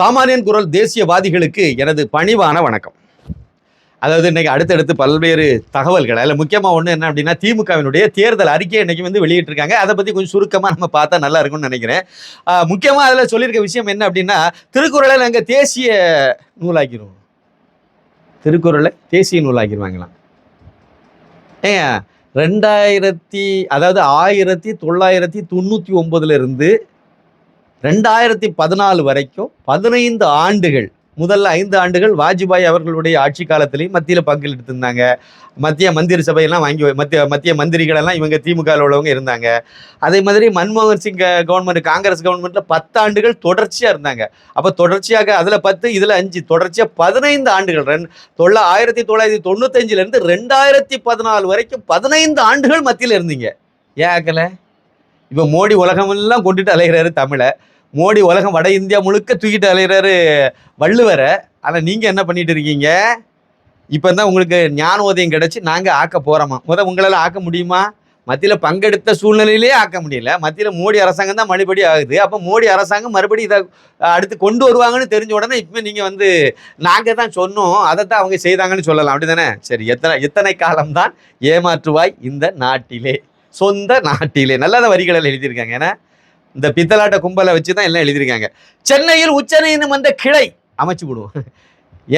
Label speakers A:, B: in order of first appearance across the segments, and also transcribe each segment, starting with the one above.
A: சாமானியன் குரல் தேசியவாதிகளுக்கு எனது பணிவான வணக்கம். அதாவது இன்னைக்கு அடுத்தடுத்து பல்வேறு தகவல்கள் அதில் முக்கியமாக ஒன்று என்ன அப்படின்னா திமுகவினுடைய தேர்தல் அறிக்கையை இன்னைக்கு வந்து வெளியிட்டிருக்காங்க. அதை பற்றி கொஞ்சம் சுருக்கமாக நம்ம பார்த்தா நல்லா இருக்கும்னு நினைக்கிறேன். முக்கியமாக அதில் சொல்லியிருக்க விஷயம் என்ன அப்படின்னா திருக்குறளை நாங்கள் தேசிய நூலாக்கிடுவோம். திருக்குறளை தேசிய நூலாக்கிடுவாங்களாம். ஏன் ரெண்டாயிரத்தி அதாவது ஆயிரத்தி தொள்ளாயிரத்தி தொண்ணூற்றி ஒம்பதுலேருந்து ரெண்டாயிரத்தி பதினாலு வரைக்கும் பதினைந்து ஆண்டுகள் முதல்ல ஐந்து ஆண்டுகள் வாஜ்பாய் அவர்களுடைய ஆட்சி காலத்திலையும் மத்தியில் பங்கில் எடுத்திருந்தாங்க மத்திய மந்திரி சபையெல்லாம் வாங்கி மத்திய மத்திய மந்திரிகள் எல்லாம் இவங்க திமுக உள்ளவங்க இருந்தாங்க. அதே மாதிரி மன்மோகன் சிங் கவர்மெண்ட் காங்கிரஸ் கவர்மெண்ட்ல பத்தாண்டுகள் தொடர்ச்சியாக இருந்தாங்க. அப்போ தொடர்ச்சியாக அதில் பத்து இதில் அஞ்சு தொடர்ச்சியாக பதினைந்து ஆண்டுகள் ரெண் தொள்ள ஆயிரத்தி தொள்ளாயிரத்தி தொண்ணூத்தஞ்சிலேருந்து ரெண்டாயிரத்தி பதினாலு வரைக்கும் பதினைந்து ஆண்டுகள் மத்தியில் இருந்தீங்க. ஏன் ஆக்கலை? இப்போ மோடி உலகமெல்லாம் கொண்டுட்டு அலைகிறாரு தமிழை. மோடி உலகம் வட இந்தியா முழுக்க தூக்கிட்டு அலைகிறாரு வள்ளுவரை. ஆனால் நீங்கள் என்ன பண்ணிட்டு இருக்கீங்க? இப்போ தான் உங்களுக்கு ஞானோதயம் கிடைச்சி நாங்கள் ஆக்க போகிறோமா முத உங்களால் ஆக்க முடியுமா? மத்தியில் பங்கெடுத்த சூழ்நிலையிலே ஆக்க முடியல. மத்தியில் மோடி அரசாங்கம் தான் மறுபடி ஆகுது. அப்போ மோடி அரசாங்கம் மறுபடி இதை அடுத்து கொண்டு வருவாங்கன்னு தெரிஞ்ச உடனே இப்போ நீங்கள் வந்து நாங்கள் தான் சொன்னோம். அதை தான் அவங்க செய்தாங்கன்னு சொல்லலாம். அப்படி தானே சரி எத்தனை எத்தனை காலம்தான் ஏமாற்றுவாய் இந்த நாட்டிலே? சொந்த நாட்டிலே. நல்ல வரிகளில் எழுதியிருக்காங்க. ஏன்னா இந்த பித்தலாட்ட கும்பலை வச்சு தான் எல்லாம் எழுதியிருக்காங்க. சென்னையில் உச்ச நீதிமன்ற கிளை அமைச்சு விடுவோம்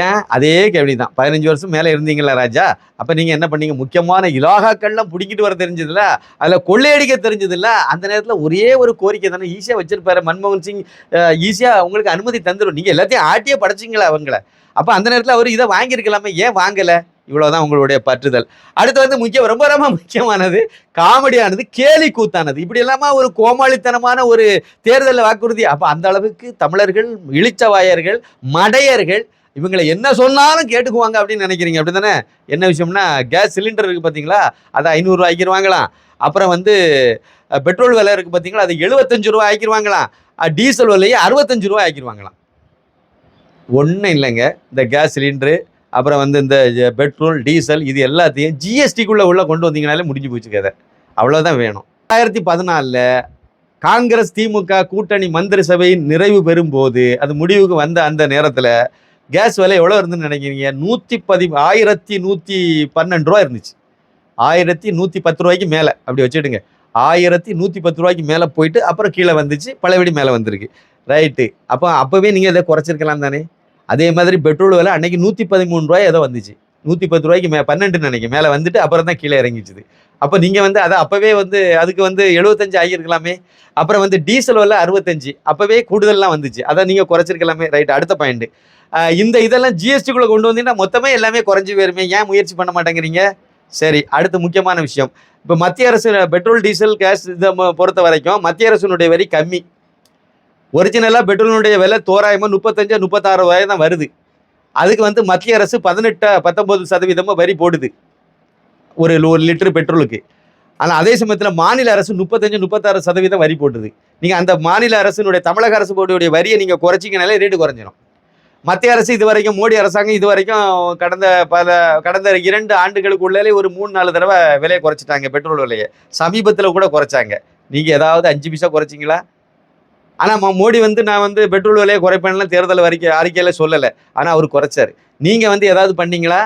A: ஏன்? அதே கேள்வி தான் பதினஞ்சு வருஷம் மேலே இருந்தீங்களா ராஜா. அப்போ நீங்கள் என்ன பண்ணீங்க? முக்கியமான இலாகாக்கள்லாம் பிடிக்கிட்டு வர தெரிஞ்சதில்ல அதில் கொள்ளையடிக்க தெரிஞ்சதில்ல அந்த நேரத்தில் ஒரே ஒரு கோரிக்கை தானே. ஈஸியாக வச்சிருப்பாரு மன்மோகன் சிங். ஈஸியாக உங்களுக்கு அனுமதி தந்துடும் நீங்கள் எல்லாத்தையும் ஆட்டியே படைச்சிங்களா அவங்கள. அப்போ அந்த நேரத்தில் அவர் இதை வாங்கியிருக்கலாமே. ஏன் வாங்கலை? இவ்வளவுதான் உங்களுடைய பற்றுதல். அடுத்து வந்து முக்கியம் ரொம்ப ரொம்ப முக்கியமானது காமெடியானது கேலி கூத்தானது. இப்படி இல்லாம ஒரு கோமாளித்தனமான ஒரு தேர்தல் வாக்குறுதி. அப்போ அந்த அளவுக்கு தமிழர்கள் இழிச்சவாயர்கள் மடையர்கள் இவங்களை என்ன சொன்னாலும் கேட்டுக்குவாங்க அப்படின்னு நினைக்கிறீங்க. அப்படிதானே என்ன விஷயம்னா கேஸ் சிலிண்டர் இருக்குது பார்த்தீங்களா அதை ஐநூறுரூவா ஆக்கிடுவாங்களாம். அப்புறம் வந்து பெட்ரோல் விலை இருக்குது பார்த்தீங்களா அது எழுபத்தஞ்சு ரூபா ஆக்கிடுவாங்களாம். டீசல் விலையை அறுபத்தஞ்சு ரூபா ஆக்கிடுவாங்களாம். ஒன்றும் இல்லைங்க. இந்த கேஸ் சிலிண்டரு அப்புறம் வந்து இந்த பெட்ரோல் டீசல் இது எல்லாத்தையும் ஜிஎஸ்டிக்குள்ளே உள்ள கொண்டு வந்தீங்கனாலே முடிஞ்சு போச்சு கதை. அவ்வளோதான் வேணும். ரெண்டாயிரத்தி பதினாலில் காங்கிரஸ் திமுக கூட்டணி மந்திரி சபையின் நிறைவு பெறும்போது அது முடிவுக்கு வந்த அந்த நேரத்தில் கேஸ் விலை எவ்வளோ இருந்துன்னு நினைக்கிறீங்க? நூற்றி பதி ஆயிரத்தி நூற்றி பன்னெண்டு ரூபா இருந்துச்சு. ஆயிரத்தி நூற்றி பத்து ரூபாய்க்கு மேலே. அப்படி வச்சுடுங்க ஆயிரத்தி நூற்றி பத்து ரூபாய்க்கு மேலே போயிட்டு அப்புறம் கீழே வந்துச்சு பழையபடி மேலே வந்திருக்கு. ரைட்டு அப்போ அப்போவே நீங்கள் இதை குறைச்சிருக்கலாம் தானே? அதே மாதிரி பெட்ரோல் விலை அன்னைக்கு நூற்றி பதிமூணு ரூபாய் ஏதோ வந்துச்சு. நூற்றி பத்து ரூபாய்க்கு மே பன்னெண்டு நினைக்கிறேன். மேலே வந்துட்டு அப்புறம் தான் கீழே இறங்கிச்சுது அப்போ நீங்கள் வந்து அதை அப்போவே வந்து அதுக்கு வந்து எழுபத்தஞ்சு ஆகியிருக்கலாமே. அப்புறம் வந்து டீசல் விலை அறுபத்தஞ்சு. அப்போவே கூடுதல்லாம் வந்துச்சு. அதை நீங்கள் குறைச்சிருக்கலாமே. ரைட் அடுத்த பாயிண்ட் இந்த இதெல்லாம் ஜிஎஸ்டிக்குள்ளே கொண்டு வந்தீங்கன்னா மொத்தமே எல்லாமே குறைஞ்சி போயிருமே. ஏன் முயற்சி பண்ண மாட்டேங்கிறீங்க? சரி அடுத்து முக்கியமான விஷயம். இப்போ மத்திய அரசு பெட்ரோல் டீசல் கேஸ் இதை பொறுத்த வரைக்கும் மத்திய அரசினுடைய வரி கம்மி. ஒரிஜினலாக பெட்ரோலினுடைய விலை தோராயமாக முப்பத்தஞ்சு முப்பத்தாறு ரூபாய் தான் வருது. அதுக்கு வந்து மத்திய அரசு பதினெட்டு பத்தொம்பது சதவீதமாக வரி போடுது. ஒரு ஒரு லிட்டர் பெட்ரோலுக்கு. ஆனால் அதே சமயத்தில் மாநில அரசு முப்பத்தஞ்சு முப்பத்தாறு சதவீதம் வரி போட்டுது. நீங்கள் அந்த மாநில அரசினுடைய தமிழக அரசு போடைய வரியை நீங்கள் குறைச்சிங்கனாலே ரேட்டு குறைஞ்சிடும் மத்திய அரசு இது வரைக்கும் மோடி அரசாங்கம் இது வரைக்கும் கடந்த பல கடந்த இரண்டு ஆண்டுகளுக்குள்ளே ஒரு மூணு நாலு தடவை விலையை குறைச்சிட்டாங்க பெட்ரோல் விலையை. சமீபத்தில் கூட குறைச்சாங்க. நீங்கள் ஏதாவது அஞ்சு பைசா குறைச்சிங்களா? ஆனால் மோடி வந்து நான் வந்து பெட்ரோல் விலையை குறைப்பேன்லாம் தேர்தல் வரைக்கும் அறிக்கையில் சொல்லலை. ஆனால் அவர் குறைச்சாரு. நீங்கள் வந்து ஏதாவது பண்ணீங்களா?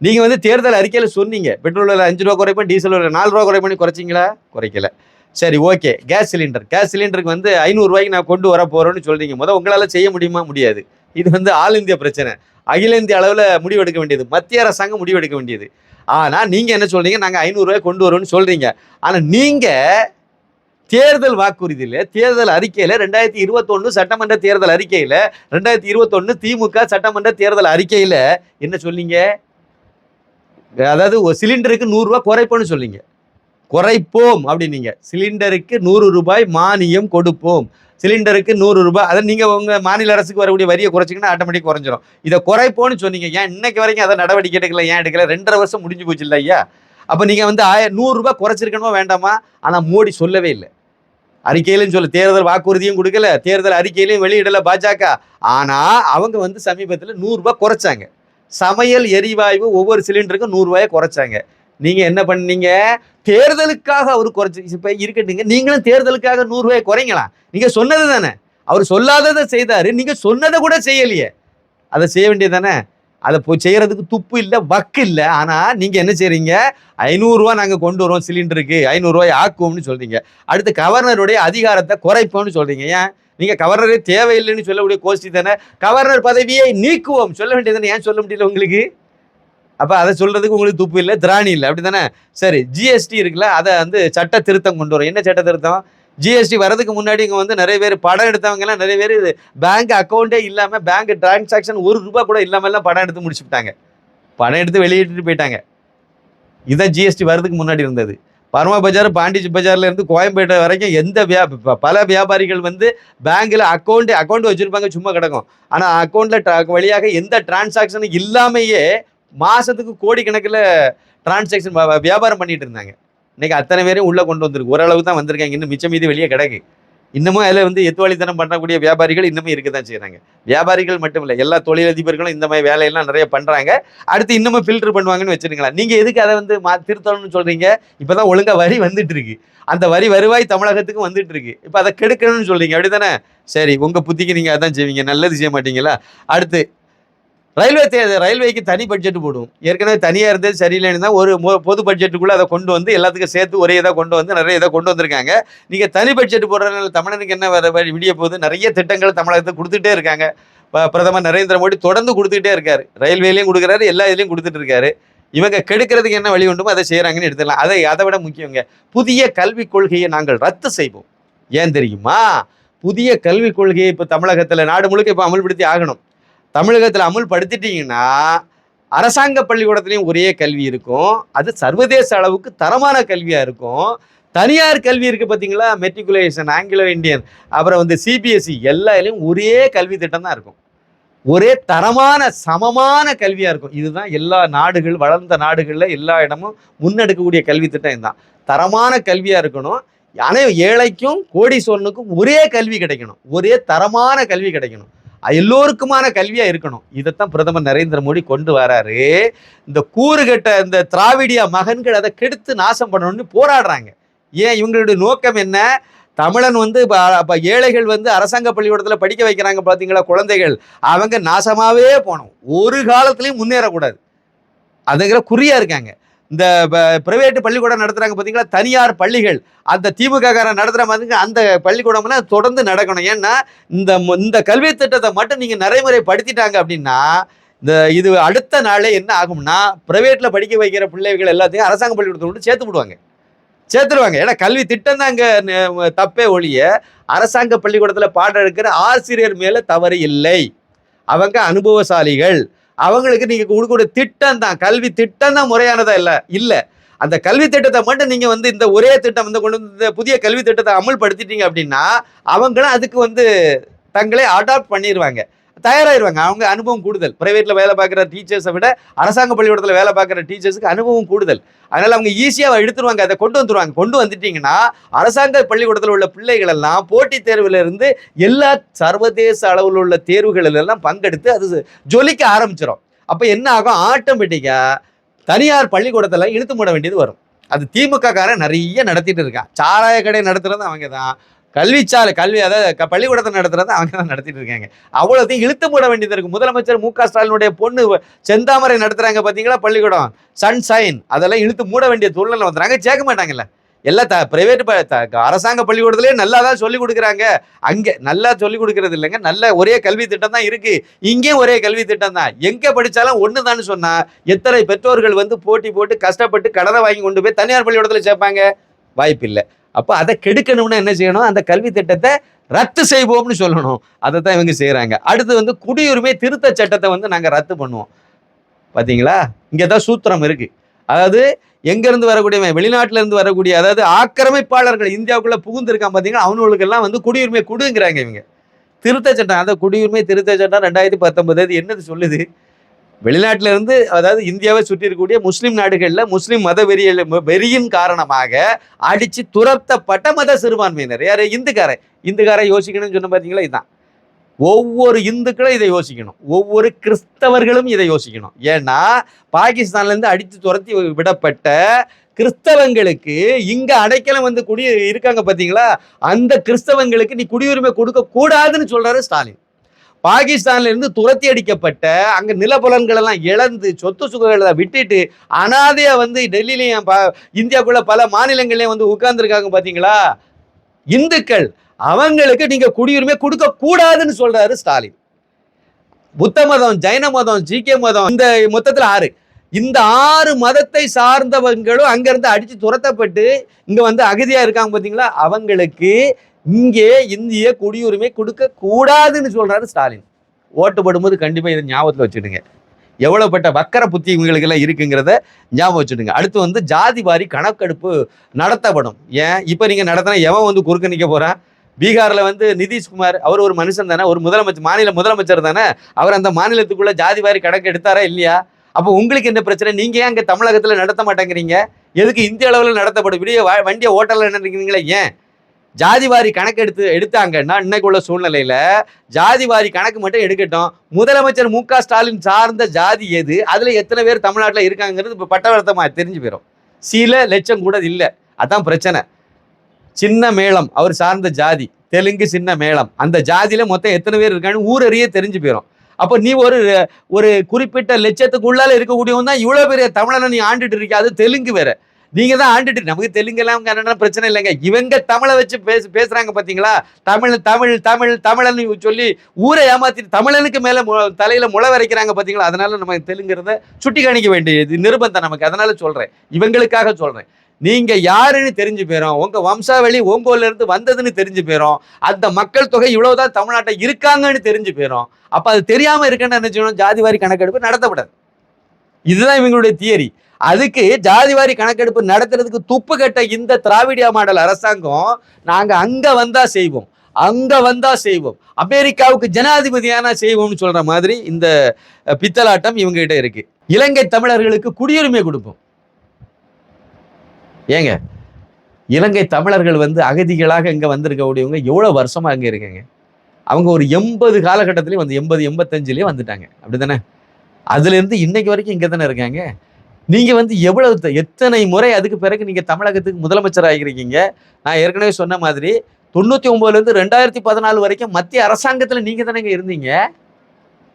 A: நீங்கள் வந்து தேர்தல் அறிக்கையில் சொன்னீங்க. பெட்ரோல் விலை அஞ்சு ரூபா குறைப்பேன் டீசல் விலை நாலு ரூபா குறைப்பேன் குறைச்சிங்களா? குறைக்கல. சரி ஓகே. Gas cylinder. கேஸ் சிலிண்டருக்கு வந்து ஐநூறுரூவாய்க்கு நான் கொண்டு வர போகிறேன்னு சொல்கிறீங்க முதல் உங்களால் செய்ய முடியுமா? முடியாது. இது வந்து ஆல் இந்திய பிரச்சனை. அகில இந்திய அளவில் முடிவெடுக்க வேண்டியது. மத்திய அரசாங்கம் முடிவெடுக்க வேண்டியது. ஆனால் நீங்கள் என்ன சொல்கிறீங்க நாங்கள் ஐநூறுரூவாய் கொண்டு வரோம்னு சொல்கிறீங்க ஆனால் நீங்கள் தேர்தல் வாக்குறுதியில் தேர்தல் அறிக்கையில் ரெண்டாயிரத்தி இருபத்தொன்று சட்டமன்ற தேர்தல் அறிக்கையில் ரெண்டாயிரத்தி இருபத்தொன்று திமுக சட்டமன்ற தேர்தல் அறிக்கையில் என்ன சொன்னீங்க அதாவது ஒரு சிலிண்டருக்கு நூறுரூவா குறைப்போம்னு சொல்லிங்க. குறைப்போம் அப்படின்னீங்க. சிலிண்டருக்கு நூறு ரூபாய் மானியம் கொடுப்போம். சிலிண்டருக்கு நூறு ரூபாய் அதை நீங்கள் உங்கள் மாநில அரசுக்கு வரக்கூடிய வரியை குறைச்சிங்கன்னா ஆட்டோமேட்டிக் குறைஞ்சிரும். இதை குறைப்போம்னு சொன்னீங்க. ஏன் இன்னைக்கு வரைக்கும் அதை நடவடிக்கை எடுக்கல ஏன் எடுக்கல? ரெண்டரை வருஷம் முடிஞ்சு போச்சு இல்லை ஐயா அப்போ நீங்கள் வந்து ஆய நூறுரூபா குறைச்சிருக்கணுமா வேண்டாமா? ஆனால் மோடி சொல்லவே இல்லை. அறிக்கையிலும் சொல்ல தேர்தல் வாக்குறுதியும் கொடுக்கல தேர்தல் அறிக்கையிலையும் வெளியிடல பாஜக. ஆனால் அவங்க வந்து சமீபத்தில் நூறுரூபா குறைச்சாங்க. சமையல் எரிவாயு ஒவ்வொரு சிலிண்டருக்கும் நூறுரூவாயை குறைச்சாங்க. நீங்கள் என்ன பண்ணீங்க? தேர்தலுக்காக அவர் குறைச்சி இப்போ இருக்கட்டுங்க நீங்களும் தேர்தலுக்காக நூறுரூவாயை குறைங்களாம் நீங்கள் சொன்னது தானே. அவர் சொல்லாததை செய்தாரு நீங்க சொன்னதை கூட செய்யலையே. அதை செய்ய வேண்டியது தானே? அதை போய் செய்கிறதுக்கு துப்பு இல்லை வக்கு இல்லை. ஆனால் நீங்கள் என்ன செய்கிறீங்க ஐநூறுரூவா நாங்கள் கொண்டு வரோம் சிலிண்டருக்கு ஐநூறுரூவாய் ஆக்குவோம்னு சொல்கிறீங்க அடுத்து கவர்னருடைய அதிகாரத்தை குறைப்போம்னு சொல்கிறீங்க ஏன்? நீங்கள் கவர்னரே தேவையில்லைன்னு சொல்லக்கூடிய கோஷ்டி தானே. கவர்னர் பதவியை நீக்குவோம். சொல்ல வேண்டியதானே ஏன் சொல்ல முடியல உங்களுக்கு? அப்போ அதை சொல்கிறதுக்கு உங்களுக்கு துப்பு இல்லை திராணி இல்லை. அப்படி தானே சரி ஜிஎஸ்டி இருக்குல்ல அதை வந்து சட்ட திருத்தம் கொண்டு வரும். என்ன சட்ட திருத்தம்? ஜிஎஸ்டி வரதுக்கு முன்னாடி இங்கே வந்து நிறைய பேர் படம் எடுத்தவங்க எல்லாம் நிறைய பேர் பேங்க் அக்கௌண்ட்டே இல்லாமல் பேங்க் டிரான்சாக்ஷன் ஒரு ரூபா கூட இல்லாமல்லாம் படம் எடுத்து முடிச்சுட்டாங்க படம் எடுத்து வெளியிட்டு போயிட்டாங்க. இதுதான் ஜிஎஸ்டி வரதுக்கு முன்னாடி இருந்தது. பர்மா பஜார் பாண்டிச்சி பஜார்லேருந்து கோயம்பேட்டை வரைக்கும் எந்த வியா பல வியாபாரிகள் வந்து பேங்கில் அக்கௌண்ட் அக்கௌண்ட் வச்சுருப்பாங்க சும்மா கிடக்கும். ஆனால் அக்கௌண்ட்டில் வழியாக எந்த டிரான்சாக்ஷனும் இல்லாமையே மாதத்துக்கு கோடிக்கணக்கில் டிரான்சாக்ஷன் வியாபாரம் பண்ணிகிட்டு இருந்தாங்க. இன்னைக்கு அத்தனை பேரையும் உள்ளே கொண்டு வந்திருக்கு. ஓரளவு தான் வந்திருக்காங்க. இன்னும் மிச்சம் மீதி வெளியே கிடக்கு. இன்னமும் அதில் வந்து எத்துவாளித்தனம் பண்ணக்கூடிய வியாபாரிகள் இன்னமும் இருக்க தான் செய்கிறாங்க வியாபாரிகள் மட்டும் இல்லை எல்லா தொழிலதிபர்களும் இந்த மாதிரி வேலையெல்லாம் நிறைய பண்ணுறாங்க அடுத்து இன்னமும் ஃபில்டர் பண்ணுவாங்கன்னு வச்சிருங்களா நீங்கள் எதுக்கு அதை வந்து மா திருத்தணும்னு சொல்கிறீங்க இப்போ தான் ஒழுங்காக வரி வந்துட்டு இருக்கு. அந்த வரி வருவாய் தமிழகத்துக்கும் வந்துட்டு இருக்கு. இப்போ அதை கெடுக்கணும்னு சொல்கிறீங்க அப்படி தானே சரி உங்கள் புத்திக்கு நீங்கள் அதான் செய்வீங்க. நல்லது செய்ய மாட்டீங்களா? அடுத்து ரயில்வே தே ரயில்வேக்கு தனி பட்ஜெட் போடுவோம் ஏற்கனவே தனியாக இருந்தது சரியில்லைன்னு தான் ஒரு பொது பட்ஜெட்டுக்குள்ளே அதை கொண்டு வந்து எல்லாத்துக்கும் சேர்த்து ஒரே இதாக கொண்டு வந்து நிறைய இதை கொண்டு வந்திருக்காங்க. நீங்கள் தனி பட்ஜெட் போடுறதுனால தமிழனுக்கு என்ன வர விடிய போகுது? நிறைய திட்டங்கள் தமிழகத்தை கொடுத்துட்டே இருக்காங்க. ப- பிரதமர் நரேந்திர மோடி தொடர்ந்து கொடுத்துக்கிட்டே இருக்காரு. ரயில்வேலையும் கொடுக்குறாரு எல்லா இதுலையும் கொடுத்துட்டு இருக்காரு. இவங்க கெடுக்கிறதுக்கு என்ன வழி உண்டுமோ அதை செய்கிறாங்கன்னு எடுத்துக்கலாம். அதை அதை விட முக்கியங்க. புதிய கல்விக் கொள்கையை நாங்கள் ரத்து செய்வோம். ஏன் தெரியுமா? புதிய கல்விக் கொள்கையை இப்போ தமிழகத்தில் நாடு முழுக்க இப்போ அமல்படுத்தி ஆகணும். தமிழகத்தில் அமுல்படுத்திட்டீங்கன்னா அரசாங்க பள்ளிக்கூடத்துலையும் ஒரே கல்வி இருக்கும். அது சர்வதேச அளவுக்கு தரமான கல்வியாக இருக்கும். தனியார் கல்வி இருக்குது பார்த்தீங்களா மெட்ரிகுலேஷன் ஆங்கிலோ இந்தியன் அப்புறம் வந்து சிபிஎஸ்சி எல்லா ஒரே கல்வி திட்டம் தான் இருக்கும். ஒரே தரமான சமமான கல்வியாக இருக்கும். இதுதான் எல்லா நாடுகள் வளர்ந்த நாடுகளில் எல்லா இடமும் முன்னெடுக்கக்கூடிய கல்வி திட்டம் இதுதான். தரமான கல்வியாக இருக்கணும். அனை ஏழைக்கும் கோடீஸ்வரனுக்கும் ஒரே கல்வி கிடைக்கணும். ஒரே தரமான கல்வி கிடைக்கணும். எல்லோருக்குமான கல்வியா இருக்கணும். இதைத்தான் பிரதமர் நரேந்திர மோடி கொண்டு வராரு. இந்த கூறுகட்ட இந்த திராவிடியா மகன்கள் அதை கெடுத்து நாசம் பண்ணணும்னு போராடுறாங்க. ஏன்? இவங்களுடைய நோக்கம் என்ன? தமிழன் வந்து இப்ப ஏழைகள் வந்து அரசாங்க பள்ளிக்கூடத்தில் படிக்க வைக்கிறாங்க பார்த்தீங்களா குழந்தைகள்? அவங்க நாசமாவே போனோம் ஒரு காலத்துலேயும் முன்னேறக்கூடாது. அதுங்கிற குறியா இருக்காங்க. இந்த பிரைவேட் பள்ளிக்கூடம் நடத்துகிறாங்க பார்த்தீங்களா தனியார் பள்ளிகள். அந்த திமுககாரன் நடத்துகிற மாதிரி அந்த பள்ளிக்கூடம்லாம் தொடர்ந்து நடக்கணும். ஏன்னா இந்த இந்த கல்வி திட்டத்தை மட்டும் நீங்கள் நடைமுறைப்படுத்திட்டாங்க அப்படின்னா இந்த இது அடுத்த நாளே என்ன ஆகும்னா ப்ரைவேட்டில் படிக்க வைக்கிற பிள்ளைகள் எல்லாத்தையும் அரசாங்க பள்ளிக்கூடத்தை விட்டு சேர்த்து விடுவாங்க. சேர்த்துருவாங்க. ஏன்னா கல்வி திட்டம் தான் அங்கே தப்பே ஒழிய அரசாங்க பள்ளிக்கூடத்தில் பாடம் எடுக்கிற ஆசிரியர் மேலே தவறு இல்லை. அவங்க அனுபவசாலிகள். அவங்களுக்கு நீங்க கொடுக்கக்கூடிய திட்டம் தான் கல்வி திட்டம் தான் முறையானதா இல்ல? இல்ல. அந்த கல்வி திட்டத்தை மட்டும் நீங்க வந்து இந்த ஒரே திட்டம் வந்து கொண்டு வந்து இந்த புதிய கல்வி திட்டத்தை அமல்படுத்திட்டீங்க அப்படின்னா அவங்களும் அதுக்கு வந்து தங்களே அடாப்ட் பண்ணிடுவாங்க தயாராகிடுவாங்க அவங்க அனுபவம் கூடுதல். ப்ரைவேட்டில் வேலை பார்க்குற டீச்சர்ஸை விட அரசாங்க பள்ளிக்கூடத்தில் வேலை பார்க்குற டீச்சர்ஸுக்கு அனுபவம் கூடுதல். அதனால் அவங்க ஈஸியாக எடுத்துருவாங்க. அதை கொண்டு வந்துருவாங்க. கொண்டு வந்துட்டிங்கன்னா அரசாங்க பள்ளிக்கூடத்தில் உள்ள பிள்ளைகள் எல்லாம் போட்டித் தேர்விலிருந்து எல்லா சர்வதேச அளவில் உள்ள தேர்வுகளில் எல்லாம் பங்கெடுத்து அது ஜொலிக்க ஆரம்பிச்சிடும் அப்போ என்ன ஆகும்? ஆட்டோமேட்டிக்காக தனியார் பள்ளிக்கூடத்தில் இழுத்து மூட வேண்டியது வரும். அது திமுக காரன் நிறைய நடத்திட்டு இருக்கான். சாராய கடை நடத்துறது அவங்க தான் கல்விச்சாலை கல்வி அதாவது பள்ளிக்கூடத்தை நடத்துறது அவங்க தான் நடத்திட்டு இருக்காங்க. அவ்வளோத்தையும் இழுத்து மூட வேண்டியது இருக்கு. முதலமைச்சர் மு க ஸ்டாலினுடைய பொண்ணு செந்தாமரை நடத்துறாங்க பார்த்தீங்களா பள்ளிக்கூடம்? சன் சைன் அதெல்லாம் இழுத்து மூட வேண்டிய சூழ்நிலை வந்துறாங்க சேர்க்க மாட்டாங்கல்ல. எல்லா த பிரைவேட் ப அரசாங்க பள்ளிக்கூடத்திலே நல்லா தான் சொல்லி கொடுக்குறாங்க. அங்கே நல்லா சொல்லிக் கொடுக்கறது இல்லைங்க. நல்ல ஒரே கல்வி திட்டம் தான் இருக்கு. இங்கேயும் ஒரே கல்வி திட்டம் தான். எங்கே படித்தாலும் ஒன்று தான் சொன்னால் எத்தனை பெற்றோர்கள் வந்து போட்டி போட்டு கஷ்டப்பட்டு கடனை வாங்கி கொண்டு போய் தனியார் பள்ளிக்கூடத்தில் சேர்ப்பாங்க? வாய்ப்பு இல்லை அப்போ அதை கெடுக்கணும்னா என்ன செய்யணும்? அந்த கல்வி திட்டத்தை ரத்து செய்வோம்னு சொல்லணும். அதை தான் இவங்க செய்கிறாங்க அடுத்து வந்து குடியுரிமை திருத்த சட்டத்தை வந்து நாங்கள் ரத்து பண்ணுவோம். பார்த்தீங்களா இங்கே தான் சூத்திரம் இருக்குது அதாவது எங்கேருந்து வரக்கூடிய வெளிநாட்டிலேருந்து வரக்கூடிய அதாவது ஆக்கிரமிப்பாளர்கள் இந்தியாவுக்குள்ளே புகுந்துருக்கான் பார்த்தீங்கன்னா அவனுங்களுக்கெல்லாம் வந்து குடியுரிமை கொடுங்கிறாங்க இவங்க. திருத்த சட்டம் அந்த குடியுரிமை திருத்த சட்டம் ரெண்டாயிரத்தி பத்தொன்பது அது என்னது சொல்லுது? வெளிநாட்டில இருந்து அதாவது இந்தியாவை சுற்றி இருக்கக்கூடிய முஸ்லீம் நாடுகளில் முஸ்லீம் மத வெறிய வெறியின் காரணமாக அடிச்சு துரத்தப்பட்ட மத சிறுபான்மையினர். யாரு? இந்துக்காரன். இந்துக்காரன் யோசிக்கணும்னு சொன்ன பார்த்தீங்களா இதுதான் ஒவ்வொரு இந்துக்களும் இதை யோசிக்கணும். ஒவ்வொரு கிறிஸ்தவர்களும் இதை யோசிக்கணும். ஏன்னா பாகிஸ்தான்லேருந்து அடித்து துரத்தி விடப்பட்ட கிறிஸ்தவங்களுக்கு இங்க அடைக்கலம் வந்து குடி இருக்காங்க பார்த்தீங்களா அந்த கிறிஸ்தவங்களுக்கு நீ குடியுரிமை கொடுக்க கூடாதுன்னு சொல்றாரு ஸ்டாலின். பாகிஸ்தான்ல இருந்து துரத்தி அடிக்கப்பட்ட அங்க நிலப்புலன்கள் எல்லாம் இழந்து சொத்து சுகங்களை விட்டுட்டு அனாதையா வந்து டெல்லியிலையும் ப- இந்தியாக்குள்ள பல மாநிலங்கள்லயும் வந்து உட்கார்ந்துருக்காங்க பாத்தீங்களா? இந்துக்கள் அவங்களுக்கு நீங்க குடியுரிமை கொடுக்க கூடாதுன்னு சொல்றாரு ஸ்டாலின். புத்த மதம் ஜைன மதம் ஜிகே மதம் இந்த மொத்தத்தில் ஆறு. இந்த ஆறு மதத்தை சார்ந்தவங்களும் அங்கேருந்து அடித்து துரத்தப்பட்டு இங்கே வந்து அகதியாக இருக்காங்க பார்த்தீங்களா அவங்களுக்கு இங்கே இந்திய குடியுரிமை கொடுக்க கூடாதுன்னு சொல்றாரு ஸ்டாலின். ஓட்டு போடும்போது கண்டிப்பாக இதை ஞாபகத்தில் வச்சுடுங்க எவ்வளோப்பட்ட வக்கர புத்தி இவங்களுக்கெல்லாம் இருக்குங்கிறத ஞாபகம் வச்சுடுங்க அடுத்து வந்து ஜாதி வாரி கணக்கெடுப்பு நடத்தப்படும். ஏன்? இப்போ நீங்கள் நடத்தினா எவன் வந்து குறுக்க நிற்க போகிறான் பீகாரில் வந்து நிதிஷ்குமார் அவர் ஒரு மனுஷன் தானே ஒரு முதலமைச்சர் மாநில முதலமைச்சர் தானே அவர் அந்த மாநிலத்துக்குள்ளே ஜாதி வாரி கணக்கு எடுத்தாரா இல்லையா? அப்போ உங்களுக்கு என்ன பிரச்சனை? நீங்கள் ஏன் அங்கே தமிழகத்தில் நடத்த மாட்டேங்கிறீங்க? எதுக்கு இந்திய அளவில் நடத்தப்படும்? விடிய வண்டியை ஓட்டலில் நினைக்கிறீங்களே ஏன்? ஜாதி வாரி கணக்கு எடுத்து எடுத்தாங்கன்னா இன்னைக்கு உள்ள சூழ்நிலையில ஜாதி வாரி கணக்கு மட்டும் எடுக்கட்டும். முதலமைச்சர் மு க ஸ்டாலின் சார்ந்த ஜாதி எது? அதுல எத்தனை பேர் தமிழ்நாட்டில் இருக்காங்கிறது இப்போ பட்டவர்த்தமா தெரிஞ்சு போயிடும் சில லட்சம் கூட இல்லை. அதான் பிரச்சனை. சின்ன மேளம் அவர் சார்ந்த ஜாதி தெலுங்கு சின்ன மேளம். அந்த ஜாதியில மொத்தம் எத்தனை பேர் இருக்கான்னு ஊரறிய தெரிஞ்சு போயிடும் அப்போ நீ ஒரு ஒரு குறிப்பிட்ட லட்சத்துக்குள்ளால இருக்கக்கூடியவன் தான் இவ்வளோ பெரிய தமிழனை நீ ஆண்டுட்டு இருக்கியா? அது தெலுங்கு வேற. நீங்க தான் ஆண்டுட்டு நமக்கு தெலுங்கெல்லாம் கன்னடம் பிரச்சனை இல்லைங்க. இவங்க தமிழை வச்சு பேச பேசுறாங்க பாத்தீங்களா? தமிழ் தமிழ் தமிழ் தமிழன்னு சொல்லி ஊரை ஏமாத்திட்டு தமிழனுக்கு மேல மு- தலையில முளை வரைக்கிறாங்க பாத்தீங்களா? அதனால நம்ம தெலுங்குறத சுட்டி காணிக்க வேண்டியது நிர்பந்தம் நமக்கு. அதனால சொல்றேன். இவங்களுக்காக சொல்றேன். நீங்க யாருன்னு தெரிஞ்சு போயிரும். உங்க வம்சாவளி ஓங்கோல்ல இருந்து வந்ததுன்னு தெரிஞ்சு போயிரும். அந்த மக்கள் தொகை இவ்வளவுதான் தமிழ்நாட்டை இருக்காங்கன்னு தெரிஞ்சு போயிரும். அப்ப அது தெரியாம இருக்குன்னு நினைச்சோம் ஜாதி வாரி கணக்கெடுப்பு நடத்தப்படாது இதுதான் இவங்களுடைய தியரி. அதுக்கு ஜாதிவாரி கணக்கெடுப்பு நடத்துறதுக்கு துப்பு கட்ட இந்த திராவிடியா மாடல் அரசாங்கம் நாங்க அங்க வந்தா செய்வோம். அங்க வந்தா செய்வோம். அமெரிக்காவுக்கு ஜனாதிபதியானா செய்வோம்னு சொல்ற மாதிரி இந்த பித்தலாட்டம் இவங்க கிட்ட இருக்கு. இலங்கை தமிழர்களுக்கு குடியுரிமை கொடுப்போம். ஏங்க இலங்கை தமிழர்கள் வந்து அகதிகளாக இங்க வந்திருக்கக்கூடியவங்க எவ்வளவு வருஷமா அங்க இருக்காங்க? அவங்க ஒரு எண்பது காலகட்டத்திலேயே வந்து எண்பது எண்பத்தஞ்சுலயே வந்துட்டாங்க. அப்படிதானே தானே அதுலேருந்து இன்னைக்கு வரைக்கும் இங்கே தானே இருக்காங்க? நீங்கள் வந்து எவ்வளவு த- எத்தனை முறை அதுக்கு பிறகு நீங்கள் தமிழகத்துக்கு முதலமைச்சர் ஆகிருக்கீங்க நான் ஏற்கனவே சொன்ன மாதிரி தொண்ணூற்றி ஒம்போதுலேருந்து ரெண்டாயிரத்தி பதினாலு வரைக்கும் மத்திய அரசாங்கத்தில் நீங்கள் தானேங்க இருந்தீங்க?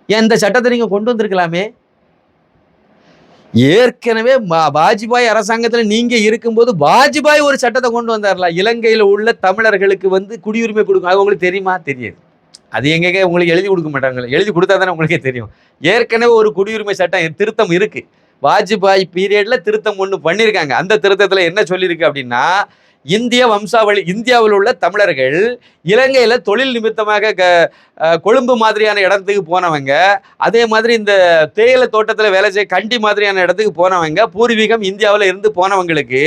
A: ஏன் இந்த சட்டத்தை நீங்கள் கொண்டு வந்திருக்கலாமே? ஏற்கனவே வாஜ்பாய் அரசாங்கத்தில் நீங்கள் இருக்கும்போது வாஜ்பாய் ஒரு சட்டத்தை கொண்டு வந்தார்ல. இலங்கையில் உள்ள தமிழர்களுக்கு வந்து குடியுரிமை கொடுக்கும். அது உங்களுக்கு தெரியுமா? தெரியாது. அது எங்கெங்க உங்களுக்கு எழுதி கொடுக்க மாட்டாங்க எழுதி கொடுத்தா தானே உங்களுக்கே தெரியும். ஏற்கனவே ஒரு குடியுரிமை சட்டம் திருத்தம் இருக்கு. வாஜ்பாய் பீரியட்ல திருத்தம் ஒன்று பண்ணியிருக்காங்க அந்த திருத்தத்தில் என்ன சொல்லியிருக்கு அப்படின்னா இந்திய வம்சாவளி இந்தியாவில் உள்ள தமிழர்கள் இலங்கையில் தொழில் நிமித்தமாக க- கொழும்பு மாதிரியான இடத்துக்கு போனவங்க அதே மாதிரி இந்த தேயிலை தோட்டத்தில் வேலை செய்ய கண்டி மாதிரியான இடத்துக்கு போனவங்க பூர்வீகம் இந்தியாவில் இருந்து போனவங்களுக்கு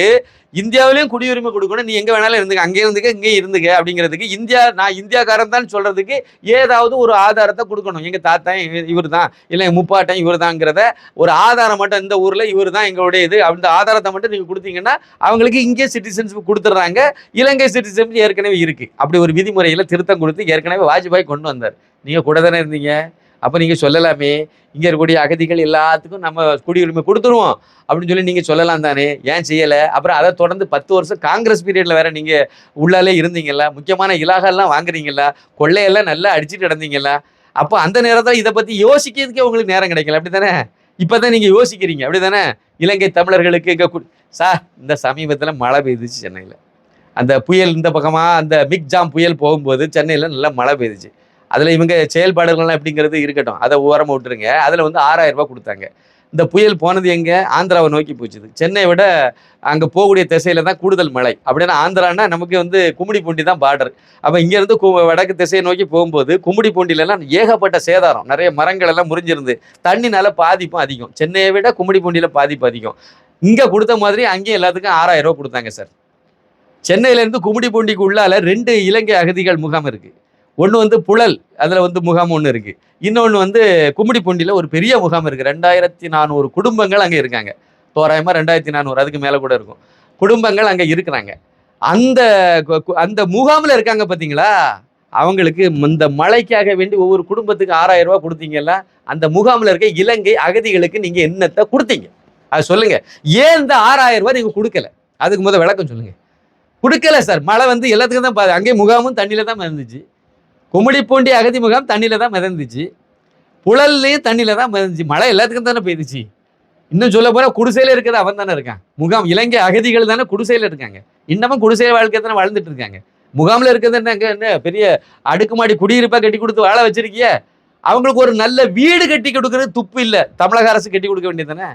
A: இந்தியாவிலையும் குடியுரிமை கொடுக்கணும் நீ எங்கே வேணாலும் இருந்துக்க அங்கே இருந்துக்க இங்கே இருந்துக்க அப்படிங்கிறதுக்கு இந்தியா நான் இந்தியாக்காரன் தான் சொல்கிறதுக்கு ஏதாவது ஒரு ஆதாரத்தை கொடுக்கணும். எங்கள் தாத்தா இவர் தான் இல்லை எங்க முப்பாட்டன் இவர் தாங்கிறத ஒரு ஆதாரம் மட்டும் இந்த ஊரில் இவர் தான் எங்களுடைய இது. அந்த ஆதாரத்தை மட்டும் நீங்கள் கொடுத்தீங்கன்னா அவங்களுக்கு இங்கே சிட்டிசன்ஷிப் கொடுத்துட்றாங்க. இலங்கை சிட்டிசன்ஷிப் ஏற்கனவே இருக்குது அப்படி ஒரு விதிமுறையில் திருத்தம் கொடுத்து ஏற்கனவே வாஜ்பாய் கொண்டு வந்தார் நீங்க கூட தானே இருந்தீங்க? அப்போ நீங்க சொல்லலாமே. இங்கே இருக்கக்கூடிய அகதிகள் எல்லாத்துக்கும் நம்ம குடியுரிமை கொடுத்துருவோம். அப்படின்னு சொல்லி நீங்க சொல்லலாம் தானே. ஏன் செய்யலை? அப்புறம் அதை தொடர்ந்து பத்து வருஷம் காங்கிரஸ் பீரியட்ல வேற நீங்க உள்ளாலே இருந்தீங்கல்ல. முக்கியமான இலாகெல்லாம் வாங்குறீங்கல்ல. கொள்ளையெல்லாம் நல்லா அடிச்சுட்டு நடந்தீங்கல்ல. அப்போ அந்த நேரத்தில் இதை பத்தி யோசிக்கிறதுக்கே உங்களுக்கு நேரம் கிடைக்கல. அப்படி தானே? இப்போ தான் நீங்க யோசிக்கிறீங்க. அப்படிதானே இலங்கை தமிழர்களுக்கு இங்கே கு- சார் இந்த சமீபத்தில் மழை பெய்துச்சு சென்னையில். அந்த புயல் இந்த பக்கமா அந்த மிக் ஜாம் புயல் போகும்போது சென்னையில நல்லா மழை பெய்துச்சு. அதில் இவங்க செயல்பாடுகள்லாம் எப்படிங்கிறது இருக்கட்டும். அதை ஓரமாக விட்டுருங்க. அதில் வந்து ஆறாயிரம் ரூபாய் கொடுத்தாங்க. இந்த புயல் போனது எங்கே? ஆந்திராவை நோக்கி போச்சுது சென்னையை விட அங்கே போகக்கூடிய திசையில தான் கூடுதல் மழை. அப்படின்னா ஆந்திரானா நமக்கு வந்து கும்மிடி பூண்டி தான் பார்டர் அப்போ இங்கேருந்து கு- வடக்கு திசையை நோக்கி போகும்போது கும்மிடி பூண்டிலெல்லாம் ஏகப்பட்ட சேதாரம். நிறைய மரங்கள் எல்லாம் முறிஞ்சிருந்து தண்ணினால பாதிப்பும் அதிகம். சென்னையை விட கும்மிடி பூண்டியில் பாதிப்பு அதிகம். இங்கே கொடுத்த மாதிரி அங்கேயும் எல்லாத்துக்கும் ஆறாயிரம் ரூபா கொடுத்தாங்க சார். சென்னையிலேருந்து கும்மிடி பூண்டிக்கு உள்ளால ரெண்டு இலங்கை அகதிகள் முகாம் இருக்குது ஒன்று வந்து புழல் அதில் வந்து முகாம் ஒன்று இருக்குது இன்னொன்று வந்து கும்மிடி பூண்டியில் ஒரு பெரிய முகாம் இருக்குது ரெண்டாயிரத்தி நானூறு குடும்பங்கள் அங்கே இருக்காங்க. தோராயமாக ரெண்டாயிரத்தி நானூறு அதுக்கு மேலே கூட இருக்கும். குடும்பங்கள் அங்கே இருக்கிறாங்க. அந்த கு- கு- அந்த முகாமில் இருக்காங்க பார்த்தீங்களா அவங்களுக்கு இந்த மழைக்காக வேண்டி ஒவ்வொரு குடும்பத்துக்கு ஆறாயிரம் ரூபா கொடுத்தீங்கல்ல அந்த முகாமில் இருக்க இலங்கை அகதிகளுக்கு நீங்கள் என்னத்தை கொடுத்தீங்க? அது சொல்லுங்கள் ஏன் இந்த ஆறாயிரம் ரூபா நீங்கள் கொடுக்கல? அதுக்கு முதல் விளக்கம் சொல்லுங்கள் கொடுக்கல சார். மழை வந்து எல்லாத்துக்கும் தான் பா- அங்கேயும் முகாமும் தண்ணியில் தான் இருந்துச்சு. கும்மிடிப்பூண்டி அகதி முகாம் தண்ணியில் தான் மிதந்துச்சு. புழல்லையும் தண்ணியில் தான் மிதந்துச்சு. மழை எல்லாத்துக்கும் தானே பெய்துச்சு. இன்னும் சொல்ல போனால் குடிசையில் இருக்கிறது அவன் தானே இருக்கான். முகாம் இலங்கை அகதிகள் தானே குடிசையில் இருக்காங்க. இன்னமும் குடிசை வாழ்க்கை தானே வாழ்ந்துட்டு இருக்காங்க. முகாமில் இருக்கிறது என்ன என்ன பெரிய அடுக்குமாடி குடியிருப்பாக கட்டி கொடுத்து வாழ வச்சிருக்கிய? அவங்களுக்கு ஒரு நல்ல வீடு கட்டி கொடுக்கறது துப்பு இல்லை. தமிழக அரசு கட்டி கொடுக்க வேண்டியது தானே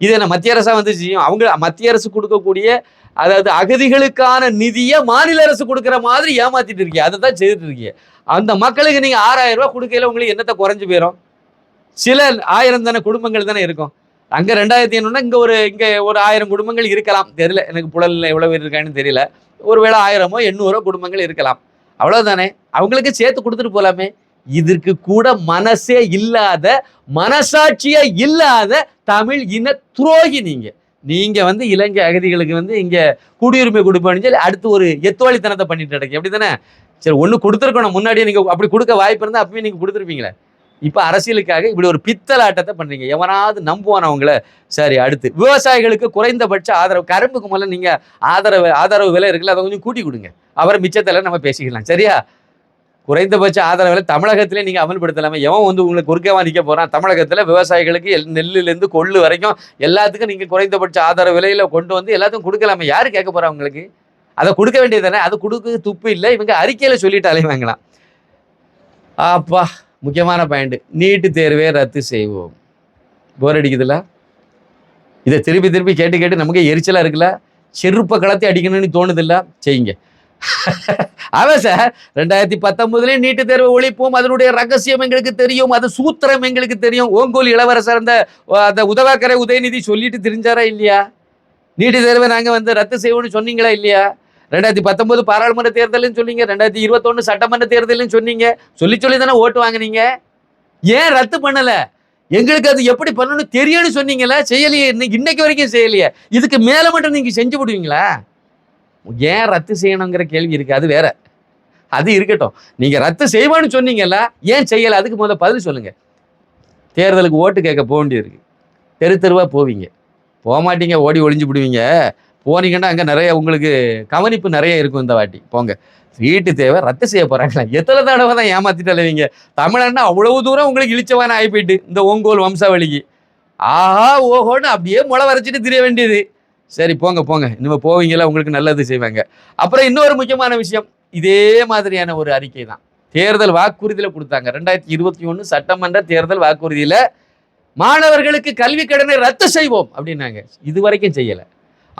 A: இது என்ன மத்திய அரசாக வந்து செய்யும் அவங்க மத்திய அரசு கொடுக்கக்கூடிய அதாவது அகதிகளுக்கான நிதியை மாநில அரசு கொடுக்குற மாதிரி ஏமாத்திட்டு இருக்கீங்க அதை தான் செய்துட்டு இருக்கீங்க அந்த மக்களுக்கு நீங்கள் ஆறாயிரம் ரூபாய் கொடுக்கையில உங்களுக்கு என்னத்தை குறைஞ்சி போயிடும் சில ஆயிரம் தானே குடும்பங்கள் தானே இருக்கும். அங்கே ரெண்டாயிரத்தி ஐநூறுனா இங்கே ஒரு இங்கே ஒரு ஆயிரம் குடும்பங்கள் இருக்கலாம். தெரியல எனக்கு புழலில் எவ்வளோ பேர் இருக்கான்னு தெரியல. ஒருவேளை ஆயிரமோ எண்ணூறோ குடும்பங்கள் இருக்கலாம். அவ்வளோதானே அவங்களுக்கு சேர்த்து கொடுத்துட்டு போகலாமே இதற்கு கூட மனசே இல்லாத மனசாட்சியே இல்லாத தமிழ் இன துரோகி நீங்க. நீங்கள் வந்து இலங்கை அகதிகளுக்கு வந்து இங்கே குடியுரிமை கொடுப்பேன்னு சொல்லி அடுத்து ஒரு எத்தோழித்தனத்தை பண்ணிட்டு கிடக்கு எப்படி தானே சரி ஒன்று கொடுத்துருக்கணும். முன்னாடியே நீங்கள் அப்படி கொடுக்க வாய்ப்பு இருந்தால் அப்பவே நீங்கள் கொடுத்துருப்பீங்களே. இப்போ அரசியலுக்காக இப்படி ஒரு பித்தலாட்டத்தை பண்ணுறீங்க எவனாவது நம்புவான் அவங்கள சரி அடுத்து. விவசாயிகளுக்கு குறைந்தபட்ச ஆதரவு கரும்புக்கு முதல்ல நீங்கள் ஆதரவு ஆதரவு விலை இருக்குல்ல அதை கொஞ்சம் கூட்டி கொடுங்க. அவரை மிச்சத்தில் நம்ம பேசிக்கலாம். சரியா? குறைந்தபட்ச ஆதரவு விலை தமிழகத்திலே நீங்கள் அமல்படுத்தலாமே. எவன் வந்து உங்களுக்கு குறுக்கவா நிற்க போகிறான் தமிழகத்தில் விவசாயிகளுக்கு எல் நெல்லுலேருந்து கொள்ளு வரைக்கும் எல்லாத்துக்கும் நீங்கள் குறைந்தபட்ச ஆதரவு விலையில் கொண்டு வந்து எல்லாத்துக்கும் கொடுக்கலாமே. யார் கேட்க போறா உங்களுக்கு? அதை கொடுக்க வேண்டியது தானே? அது கொடுக்க துப்பு இல்லை இவங்க அறிக்கையில் சொல்லிட்டு அலைவாங்களாம் அப்பா முக்கியமான பாயிண்ட் நீட்டு தேர்வே ரத்து செய்வோம். போர் அடிக்குதுல்ல இதை திருப்பி திருப்பி கேட்டு கேட்டு நமக்கு எரிச்சலாக இருக்குல்ல? செருப்பை கலத்தி அடிக்கணும்னு தோணுதில்ல? செய்யுங்க. அவன் சார் ரெண்டாயிரத்தி பத்தொன்பதுலயே நீட்டு தேர்வை ஒழிப்போம். அதனுடைய ரகசியம் எங்களுக்கு தெரியும். அது சூத்திரம் எங்களுக்கு தெரியும். ஓங்கோல் இளவரசர் அந்த அந்த உதவாக்கரை உதயநிதி சொல்லிட்டு தெரிஞ்சாரா இல்லையா? நீட்டு தேர்வை நாங்கள் வந்து ரத்து செய்வோம்னு சொன்னீங்களா இல்லையா? ரெண்டாயிரத்தி பத்தொன்பது பாராளுமன்ற தேர்தலும் சொன்னீங்க. ரெண்டாயிரத்தி இருபத்தொன்னு சட்டமன்ற தேர்தல்னு சொன்னீங்க. சொல்லி சொல்லி தானே ஓட்டு வாங்குனீங்க. ஏன் ரத்து பண்ணல? எங்களுக்கு அது எப்படி பண்ணணும் தெரியும்னு சொன்னீங்களே செய்யலையே. இன்னைக்கு இன்னைக்கு வரைக்கும் செய்யலையே. இதுக்கு மேல மட்டும் நீங்க செஞ்சு விடுவீங்களா ஏன் ரத்து செய்யணுங்கிற கேள்வி இருக்கு. அது வேற. அது இருக்கட்டும். நீங்க ரத்து செய்வான்னு சொன்னீங்கல்ல. ஏன் செய்யல? அதுக்கு முதல்ல பதில் சொல்லுங்க. தேர்தலுக்கு ஓட்டு கேட்க போக வேண்டியிருக்கு தெரு தெருவா போவீங்க. போக மாட்டீங்க. ஓடி ஒளிஞ்சு விடுவீங்க போனீங்கன்னா அங்கே நிறைய உங்களுக்கு கவனிப்பு நிறைய இருக்கும் இந்த வாட்டி. போங்க. வீட்டு தேவை ரத்து செய்ய போகிறாங்களா எத்தனை தடவை தான் ஏமாத்திட்டு அலைவீங்க தமிழன்னா அவ்வளவு தூரம் உங்களுக்கு இழிச்சவான ஆகி போயிட்டு இந்த ஓங்கோல் வம்சாவளிக்கு. ஆஹா ஓஹோன்னு அப்படியே முளை வரைச்சிட்டு திரிய வேண்டியது. சரி போங்க போங்க. இனிமேல் போவீங்களா உங்களுக்கு நல்லது செய்வாங்க. அப்புறம் இன்னொரு முக்கியமான விஷயம். இதே மாதிரியான ஒரு அறிக்கை தான். தேர்தல் வாக்குறுதியில் கொடுத்தாங்க. ரெண்டாயிரத்தி இருபத்தி ஒன்று சட்டமன்ற தேர்தல் வாக்குறுதியில் மாணவர்களுக்கு கல்வி கடனை ரத்து செய்வோம் அப்படின்னாங்க. இது வரைக்கும் செய்யலை.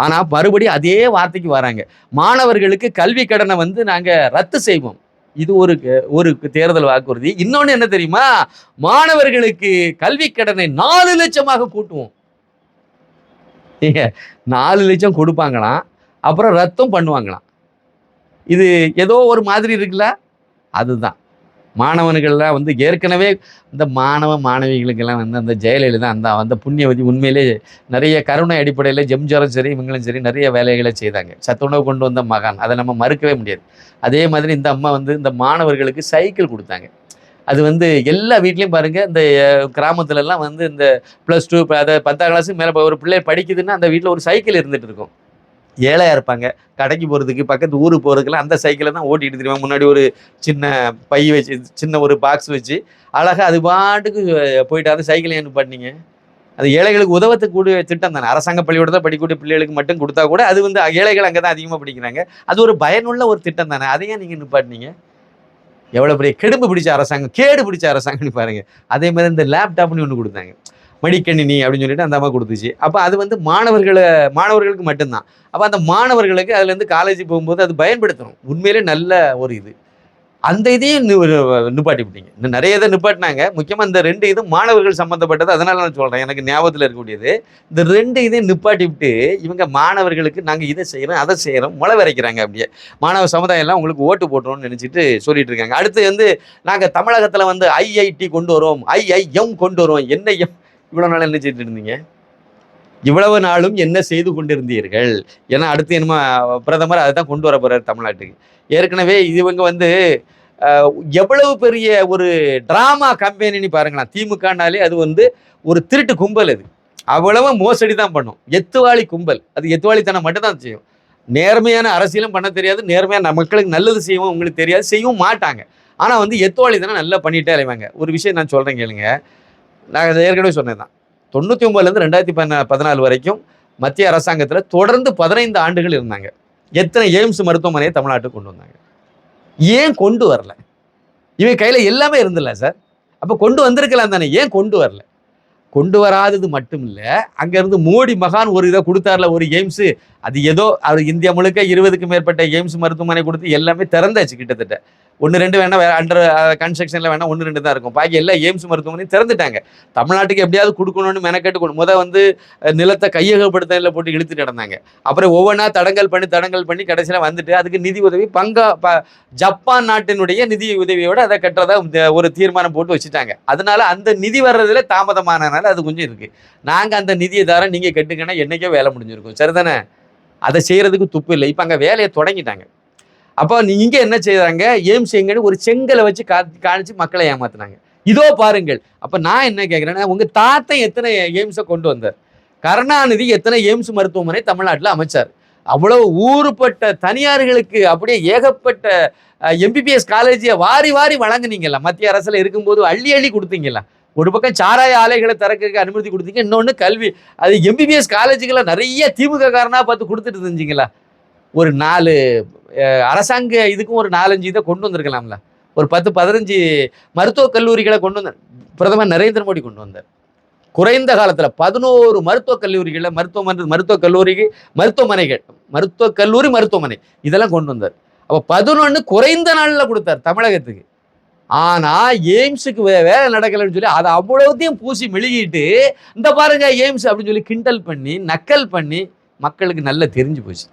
A: ஆனால் மறுபடியும் அதே வார்த்தைக்கு வராங்க. மாணவர்களுக்கு கல்வி கடனை வந்து நாங்கள் ரத்து செய்வோம். இது ஒரு ஒரு தேர்தல் வாக்குறுதி. இன்னொன்று என்ன தெரியுமா? மாணவர்களுக்கு கல்வி கடனை நாலு லட்சமாக கூட்டுவோம். நாலு லட்சம் கொடுப்பாங்களாம் அப்புறம் ரத்தம் பண்ணுவாங்களாம். இது ஏதோ ஒரு மாதிரி இருக்குல்ல? அதுதான். மாணவர்கள்லாம் வந்து ஏற்கனவே இந்த மாணவ மாணவிகளுக்கெல்லாம் வந்து அந்த ஜெயலலிதா அந்த அந்த புண்ணியவதி உண்மையிலே நிறைய கருணை அடிப்படையில் ஜெம்ஜாரும் சரி இவங்களும் சரி நிறைய வேலைகளை செய்தாங்க. சத்துணவு கொண்டு வந்த மகான். அதை நம்ம மறுக்கவே முடியாது. அதே மாதிரி இந்த அம்மா வந்து இந்த மாணவர்களுக்கு சைக்கிள் கொடுத்தாங்க. அது வந்து எல்லா வீட்லேயும் பாருங்க இந்த கிராமத்துலலாம் வந்து இந்த ப்ளஸ் டூ அதை பத்தாம் கிளாஸுக்கு மேலே ஒரு பிள்ளை படிக்குதுன்னா அந்த வீட்டில் ஒரு சைக்கிள் இருந்துகிட்டு இருக்கும். ஏழையாக இருப்பாங்க. கடைக்கு போகிறதுக்கு பக்கத்து ஊருக்கு போகிறதுக்குலாம் அந்த சைக்கிளை தான் ஓட்டிட்டு தெரியுமா? முன்னாடி ஒரு சின்ன பை வச்சு சின்ன ஒரு பாக்ஸ் வச்சு அழகாக அது பாட்டுக்கு போயிட்டு அந்த சைக்கிளை என்ன பண்ணீங்க? அது ஏழைகளுக்கு உதவத்துக்கூடிய திட்டம் தானே. அரசாங்க பள்ளிக்கூடத்தில் படிக்கக்கூடிய பிள்ளைகளுக்கு மட்டும் கொடுத்தா கூட அது வந்து ஏழைகள் அங்கே தான் அதிகமாக படிக்கிறாங்க. அது ஒரு பயனுள்ள ஒரு திட்டம் தானே. அதையே நீங்கள் நிப்பாட்டினீங்க எவ்வளோ பெரிய கெடும்பு பிடிச்ச அரசாங்கம் கேடு பிடிச்ச அரசாங்கம்னு பாருங்கள் அதே மாதிரி இந்த லேப்டாப்னு ஒன்று கொடுத்தாங்க. மடிக்கணினி அப்படின்னு சொல்லிட்டு அந்த அம்மா கொடுத்துச்சு. அப்போ அது வந்து மாணவர்களை மாணவர்களுக்கு மட்டும்தான். அப்போ அந்த மாணவர்களுக்கு அதுலேருந்து காலேஜ் போகும்போது அது பயன்படுத்தணும். உண்மையிலே நல்ல ஒரு இது. அந்த இதையும் நிப்பாட்டி விட்டீங்க இன்னும் நிறைய இதை நிப்பாட்டினாங்க. முக்கியமாக இந்த ரெண்டு இதுவும் மாணவர்கள் சம்மந்தப்பட்டது அதனால நான் சொல்கிறேன் எனக்கு ஞாபகத்தில் இருக்கக்கூடியது. இந்த ரெண்டு இதையும் நிப்பாட்டி விட்டு இவங்க மாணவர்களுக்கு நாங்கள் இதை செய்கிறோம் அதை செய்கிறோம் முளை வரைக்கிறாங்க அப்படியே. மாணவ சமுதாயம்லாம் உங்களுக்கு ஓட்டு போட்டுருவோம்னு நினச்சிட்டு சொல்லிட்டு இருக்காங்க. அடுத்து வந்து நாங்கள் தமிழகத்தில் வந்து ஐஐடி கொண்டு வரோம். ஐஐஎம் கொண்டு வரோம். என்ஐஎம் இவ்வளோ நாள் என்ன செய்துட்டு இருந்தீங்க? இவ்வளவு நாளும் என்ன செய்து கொண்டிருந்தீர்கள்? ஏன்னா அடுத்து என்னமோ பிரதமர் அதை தான் கொண்டு வர போறாரு தமிழ்நாட்டுக்கு. ஏற்கனவே இவங்க வந்து எவ்வளவு பெரிய ஒரு டிராமா கம்பெனின்னு பாருங்களேன். திமுகனாலே அது வந்து ஒரு திருட்டு கும்பல் அது. அவ்வளவு மோசடி தான் பண்ணும். எத்துவாளி கும்பல். அது எத்துவாளித்தனம் மட்டும் தான் செய்யும். நேர்மையான அரசியலும் பண்ண தெரியாது. நேர்மையான மக்களுக்கு நல்லது செய்யவும் உங்களுக்கு தெரியாது. செய்யவும் மாட்டாங்க. ஆனால் வந்து எத்துவாளித்தனம் நல்லா பண்ணிட்டே அலைவாங்க. ஒரு விஷயம் நான் சொல்கிறேன் கேளுங்க. நான் ஏற்கனவே சொன்னேன் தான் தொண்ணூற்றி ஒம்பதுலேருந்து ரெண்டாயிரத்தி பதினா பதினாலு வரைக்கும் மத்திய அரசாங்கத்தில் தொடர்ந்து பதினைந்து ஆண்டுகள் இருந்தாங்க. எத்தனை எய்ம்ஸ் மருத்துவமனையை தமிழ்நாட்டுக்கு கொண்டு வந்தாங்க. ஏன் கொண்டு வரல? இவன் கையில் எல்லாமே இருந்தில்ல சார். அப்போ கொண்டு வந்திருக்கலாம் தானே ஏன் கொண்டு வரல? கொண்டு வராதது மட்டும் இல்லை அங்கேருந்து மோடி மகான் ஒரு இதை கொடுத்தார்ல ஒரு எய்ம்ஸு அது ஏதோ அவர் இந்தியா முழுக்க இருபதுக்கு மேற்பட்ட எய்ம்ஸ் மருத்துவமனை கொடுத்து எல்லாமே திறந்தாச்சு கிட்டத்தட்ட. ஒன்று ரெண்டு வேணா வேற அண்டர் கன்ஸ்ட்ரக்ஷனில் வேணா ஒன்று ரெண்டு தான் இருக்கும். பாக்கி எல்லா எய்ம்ஸ் மருத்துவமனையும் திறந்துட்டாங்க. தமிழ்நாட்டுக்கு எப்படியாவது கொடுக்கணும்னு மெனக்கெட்டு கொடு வந்து நிலத்தை கையகப்படுத்தலில் போட்டு இழுத்துட்டு நடந்தாங்க. அப்புறம் ஒவ்வொன்றா தடங்கல் பண்ணி தடங்கல் பண்ணி கடைசியில் வந்துட்டு அதுக்கு நிதி உதவி பங்கா ப ஜப்பான் நாட்டினுடைய நிதி உதவியோடு அதை கட்டுறதா இந்த ஒரு தீர்மானம் போட்டு வச்சுட்டாங்க. அதனால அந்த நிதி வர்றதுல தாமதமானனால அது கொஞ்சம் இருக்குது நாங்கள் அந்த நிதியை தரோம் நீங்கள் கட்டுங்கன்னா என்றைக்கோ வேலை முடிஞ்சிருக்கும். சரிதானே? அதை செய்கிறதுக்கு துப்பு இல்லை. இப்போ அங்கே வேலையை தொடங்கிட்டாங்க. அப்போ இங்கே என்ன செய்கிறாங்க எய்ம்ஸ் எங்கன்னு ஒரு செங்கலை வச்சு கா காணிச்சு மக்களை ஏமாத்தினாங்க. இதோ பாருங்கள். அப்போ நான் என்ன கேட்குறேன்னா உங்கள் தாத்தன் எத்தனை எய்ம்ஸை கொண்டு வந்தார்? கருணாநிதி எத்தனை எய்ம்ஸ் மருத்துவமனை தமிழ்நாட்டில் அமைச்சார்? அவ்வளவு ஊறுபட்ட தனியார்களுக்கு அப்படியே ஏகப்பட்ட எம்பிபிஎஸ் காலேஜை வாரி வாரி வழங்குனீங்கல்ல. மத்திய அரசில் இருக்கும்போது அள்ளி அள்ளி கொடுத்தீங்கல்ல. ஒரு பக்கம் சாராய ஆலைகளை திறக்கிறதுக்கு அனுமதி கொடுத்தீங்க இன்னொன்று கல்வி. அது எம்பிபிஎஸ் காலேஜுகளை நிறைய திமுக காரனா பார்த்து கொடுத்துட்டு இருந்துச்சிங்களா ஒரு நாலு அரசாங்க இதுக்கும் ஒரு நாலஞ்சு இதை கொண்டு வந்திருக்கலாம்ல. ஒரு பத்து பதினஞ்சு மருத்துவக் கல்லூரிகளை கொண்டு வந்தார் பிரதமர் நரேந்திர மோடி கொண்டு வந்தார். குறைந்த காலத்தில் பதினோரு மருத்துவக் கல்லூரிகளில் மருத்துவமனை மருத்துவக் கல்லூரிக்கு மருத்துவமனைகள் மருத்துவக் கல்லூரி மருத்துவமனை இதெல்லாம் கொண்டு வந்தார். அப்போ பதினொன்று குறைந்த நாளில் கொடுத்தார் தமிழகத்துக்கு. ஆனால் எய்ம்ஸுக்கு வே வேலை நடக்கலைன்னு சொல்லி அதை அவ்வளோத்தையும் பூசி மெழுகிட்டு இந்த பாருங்க எய்ம்ஸ் அப்படின்னு சொல்லி கிண்டல் பண்ணி நக்கல் பண்ணி மக்களுக்கு நல்லா தெரிஞ்சு போச்சு.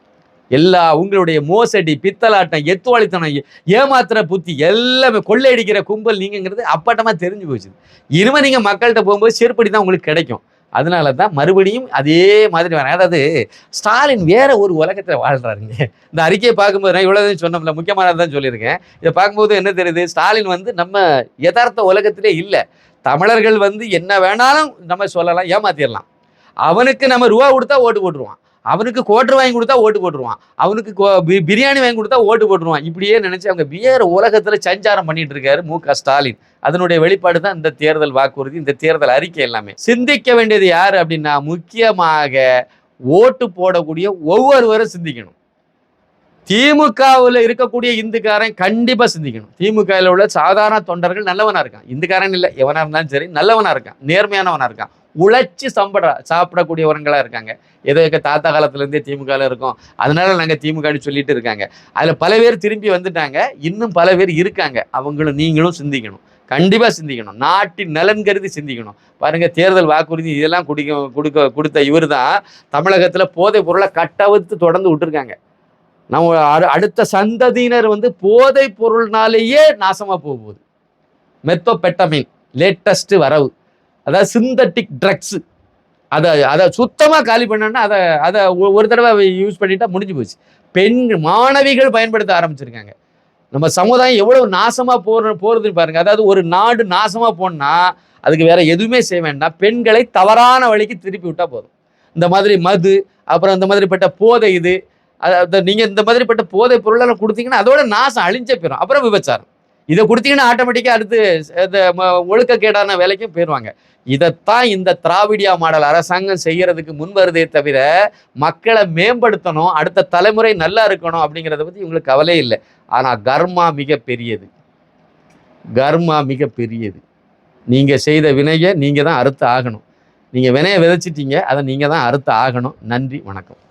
A: எல்லா உங்களுடைய மோசடி பித்தலாட்டம் எத்துவாளித்தனம் ஏ- ஏமாத்துற புத்தி எல்லாமே கொள்ளையடிக்கிற கும்பல் நீங்கிறது அப்பட்டமாக தெரிஞ்சு போச்சு. இனிமேல் நீங்கள் மக்கள்கிட்ட போகும்போது செருப்படி தான் உங்களுக்கு கிடைக்கும். அதனால தான் மறுபடியும் அதே மாதிரி வர அதாவது ஸ்டாலின் வேற ஒரு உலகத்தில் வாழ்றாருங்க. இந்த அறிக்கையை பார்க்கும்போது நான் இவ்வளவு சொன்னோம்ல முக்கியமானது தான் சொல்லியிருக்கேன். இதை பார்க்கும்போது என்ன தெரியுது? ஸ்டாலின் வந்து நம்ம யதார்த்த உலகத்திலே இல்லை. தமிழர்கள் வந்து என்ன வேணாலும் நம்ம சொல்லலாம் ஏமாத்திடலாம் அவனுக்கு நம்ம ரூபா கொடுத்தா ஓட்டு போட்டுருவான். அவனுக்கு கோட்டர் வாங்கி கொடுத்தா ஓட்டு போட்டுருவான். அவனுக்கு கோ- பிரியாணி வாங்கி கொடுத்தா ஓட்டு போட்டுருவான். இப்படியே நினச்சி அவங்க வேறு உலகத்தில் சஞ்சாரம் பண்ணிட்டு இருக்காரு மு. க. ஸ்டாலின். அதனுடைய வெளிப்பாடு தான் இந்த தேர்தல் வாக்குறுதி இந்த தேர்தல் அறிக்கை எல்லாமே. சிந்திக்க வேண்டியது யார் அப்படின்னா முக்கியமாக ஓட்டு போடக்கூடிய ஒவ்வொருவரும் சிந்திக்கணும். திமுகவில் இருக்கக்கூடிய இந்துக்காரன் கண்டிப்பாக சிந்திக்கணும். திமுகவில் உள்ள சாதாரண தொண்டர்கள் நல்லவனாக இருக்கான். இந்துக்காரன் இல்லை. எவனாக இருந்தாலும் சரி நல்லவனாக இருக்கான். நேர்மையானவனாக இருக்கான். உழைச்சி சம்பட சாப்பிடக்கூடியவங்களா இருக்காங்க. ஏதோ எங்கள் தாத்தா காலத்துலேருந்தே திமுகவில் இருக்கோம். அதனால நாங்கள் திமுகன்னு சொல்லிட்டு இருக்காங்க. அதில் பல பேர் திரும்பி வந்துட்டாங்க. இன்னும் பல பேர் இருக்காங்க. அவங்களும் நீங்களும் சிந்திக்கணும். கண்டிப்பாக சிந்திக்கணும். நாட்டின் நலன் கருதி சிந்திக்கணும். பாருங்கள் தேர்தல் வாக்குறுதி இதெல்லாம் குடிக்க கொடுக்க கொடுத்த இவர் தான் தமிழகத்தில் போதைப் பொருளை கட்டவிழ்த்து தொடர்ந்து விட்டுருக்காங்க. நம்ம அடு- அடுத்த சந்ததியினர் வந்து போதைப் பொருள்னாலேயே நாசமாக போக போகுது. மெத்தோபெட்டமின் லேட்டஸ்ட்டு வரவு. அதாவது சிந்தட்டிக் ட்ரக்ஸ் அதை அதை சுத்தமாக காலி பண்ணோன்னா அதை அதை ஒரு தடவை யூஸ் பண்ணிட்டா முடிஞ்சு போச்சு. பெண் மாணவிகள் பயன்படுத்த ஆரம்பிச்சிருக்காங்க. நம்ம சமுதாயம் எவ்வளவு நாசமாக போற போகிறதுன்னு பாருங்க. அதாவது ஒரு நாடு நாசமாக போனால் அதுக்கு வேற எதுவுமே செய்ய வேண்டாம். பெண்களை தவறான வழிக்கு திருப்பி விட்டா போதும். இந்த மாதிரி மது அப்புறம் இந்த மாதிரிப்பட்ட போதை இது அதை நீங்கள் இந்த மாதிரிப்பட்ட போதை பொருளெல்லாம் கொடுத்தீங்கன்னா அதோட நாசம் அழிஞ்சே போயிடும் அப்புறம் விபச்சாரம். இதை கொடுத்தீங்கன்னா ஆட்டோமேட்டிக்காக அடுத்து இந்த ம- ஒழுக்கக்கேடான வேலைக்கும் போயிடுவாங்க இதைத்தான் இந்த திராவிடியா மாடல் அரசாங்கம் செய்கிறதுக்கு முன் வருதே தவிர மக்களை மேம்படுத்தணும் அடுத்த தலைமுறை நல்லா இருக்கணும் அப்படிங்கிறத பற்றி இவங்களுக்கு கவலை இல்லை. ஆனால் கர்மா மிக பெரியது. கர்மா மிக பெரியது. நீங்கள் செய்த வினையை நீங்கள் தான் அறுத்து ஆகணும். நீங்கள் வினையை விதைச்சிட்டீங்க அதை நீங்கள் தான் அறுத்து ஆகணும். நன்றி வணக்கம்.